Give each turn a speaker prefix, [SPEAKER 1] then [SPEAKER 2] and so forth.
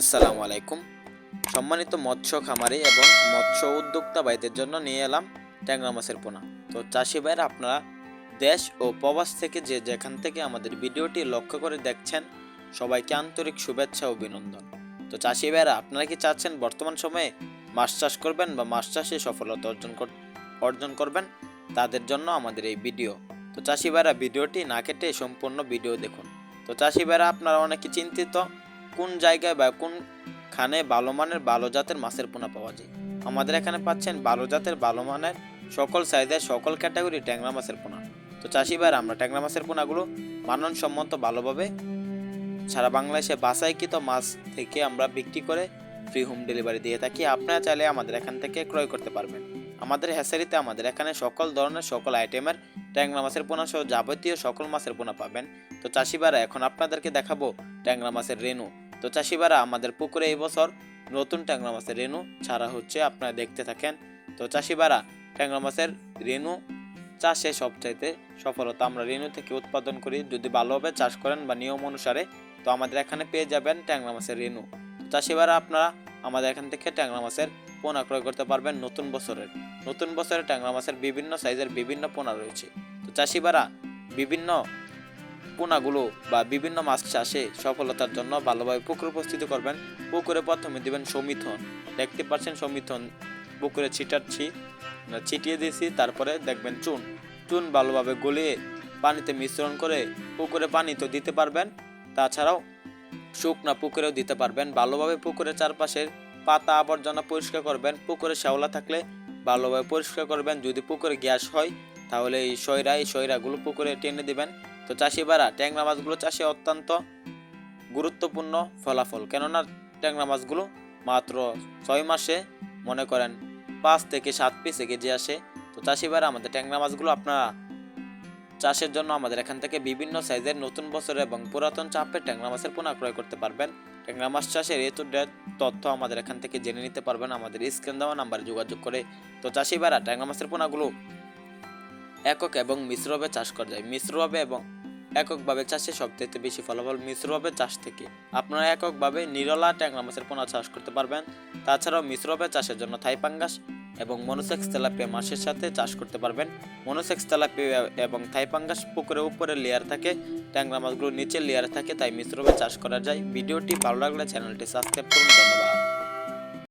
[SPEAKER 1] আসসালামু আলাইকুম। সম্মানিত মৎস্য খামারি এবং মৎস্য উদ্যোক্তা ভাইদের জন্য নিয়ে এলাম ট্যাংরা মাছের পোনা। তো চাষি ভাইরা, আপনারা দেশ ও প্রবাস থেকে যে যেখান থেকে আমাদের ভিডিওটি লক্ষ্য করে দেখছেন, সবাইকে আন্তরিক শুভেচ্ছা ও অভিনন্দন। তো চাষি ভাইরা, আপনারা কি চাচ্ছেন বর্তমান সময়ে মাছ চাষ করবেন বা মাছ চাষে সফলতা অর্জন অর্জন করবেন? তাদের জন্য আমাদের এই ভিডিও। তো চাষি ভাইরা, ভিডিওটি না কেটে সম্পূর্ণ ভিডিও দেখুন। তো চাষি ভাইরা, আপনারা অনেকে চিন্তিত কোন জায়গায় বা কোন খানে ভালো মানের ভালো জাতের মাছের পোনা পাওয়া যায়? আমাদের এখানে পাচ্ছেন ভালো জাতের ভালো মানের সকল সাইজের সকল ক্যাটাগরি ট্যাংরা মাছের পোনা। তো চাষি ভাইরা আমরা ট্যাংরা মাছের পোনাগুলো মানসম্মত ভালোভাবে সারা বাংলাদেশে বাছাইকৃত মাছ থেকে আমরা বিক্রি করে ফ্রি হোম ডেলিভারি দিয়ে থাকি। আপনারা চাইলে আমাদের এখান থেকে ক্রয় করতে পারবেন। আমাদের হ্যাসারিতে আমাদের এখানে সকল ধরনের সকল আইটেমের ট্যাংরা মাছের পোনা সহ যাবতীয় সকল মাছের পোনা পাবেন। তো চাষিবারা এখন আপনাদেরকে দেখাবো ট্যাংরা মাছের রেনু তো চাষিবারা, আমাদের পুকুরে এই বছর নতুন ট্যাংরা মাছের রেনু ছাড়া হচ্ছে আপনারা দেখতে থাকেন। তো চাষিবারা, ট্যাংরা মাছের রেনু চাষে সবচাইতে সফলতা আমরা রেনু থেকে উৎপাদন করি। যদি ভালোভাবে চাষ করেন বা নিয়ম অনুসারে, তো আমাদের এখানে পেয়ে যাবেন ট্যাংরা মাছের তো চাষিবারা, আপনারা আমাদের এখান থেকে ট্যাংরা মাছের পোনা ক্রয় করতে পারবেন নতুন বছরের। নতুন বছরে ট্যাংরা মাছের বিভিন্ন সাইজের বিভিন্ন পোনা রয়েছে। তো চাষিবারা, বিভিন্ন পোনাগুলো বা বিভিন্ন মাছ চাষে সফলতার জন্য ভালোভাবে পুকুর উপস্থিতি করবেন। পুকুরে প্রথমে দিবেন সমিথন। দেখতে পাচ্ছেন সমিথন পুকুরে ছিটাচ্ছি ছিটিয়ে দিয়েছি, তারপরে দেখবেন চুন। চুন ভালোভাবে গলিয়ে পানিতে মিশ্রণ করে পুকুরে পানি তো দিতে পারবেন, তাছাড়াও শুকনা পুকুরেও দিতে পারবেন। ভালোভাবে পুকুরের চারপাশের পাতা আবর্জনা পরিষ্কার করবেন। পুকুরে শ্যাওলা থাকলে ভালোভাবে পরিষ্কার করবেন। যদি পুকুরে গ্যাস হয়, তাহলে এই সয়রা, এই সয়রাগুলো পুকুরে টেনে দিবেন। তো চাষিবারা ট্যাংরা মাছগুলো চাষে অত্যন্ত গুরুত্বপূর্ণ ফলাফল। কেননা, ট্যাংরা মাছগুলো মাত্র ছয় মাসে মনে করেন পাঁচ থেকে সাত পিসে কেজি আসে। তো চাষিবারা আমাদের ট্যাংরা মাছগুলো আপনারা চাষের জন্য আমাদের এখান থেকে বিভিন্ন সাইজের নতুন বছর এবং পুরাতন চাপের ট্যাংরা মাছের পোনা ক্রয় করতে পারবেন। ট্যাংরা মাছ চাষের এ তথ্য আমাদের এখান থেকে জেনে নিতে পারবেন। আমাদের স্ক্রিন দেওয়া নাম্বারে যোগাযোগ করে। তো চাষিবারা ট্যাংরা মাছের পোনাগুলো একক এবং মিশ্রভাবে চাষ করা যায়। মিশ্রভাবে এবং এককভাবে চাষে সবথেকে বেশি ফলাফল মিশ্রভাবে চাষ থেকে। আপনারা এককভাবে নিরলা ট্যাংরা মাছের পোনা চাষ করতে পারবেন। তাছাড়াও মিশ্রভাবে চাষের জন্য থাই পাঙ্গাস এবং মনোসেক্স তেলাপিয়া মাছের সাথে চাষ করতে পারবেন। মনোসেক্স তেলাপিয়া এবং থাই পাঙ্গাস পুকুরের উপরে লেয়ার থাকে, ট্যাংরা মাছগুলো নিচের লেয়ার থাকে, তাই মিশ্রভাবে চাষ করা যায়। ভিডিওটি ভালো লাগলে চ্যানেলটি সাবস্ক্রাইব করুন। ধন্যবাদ।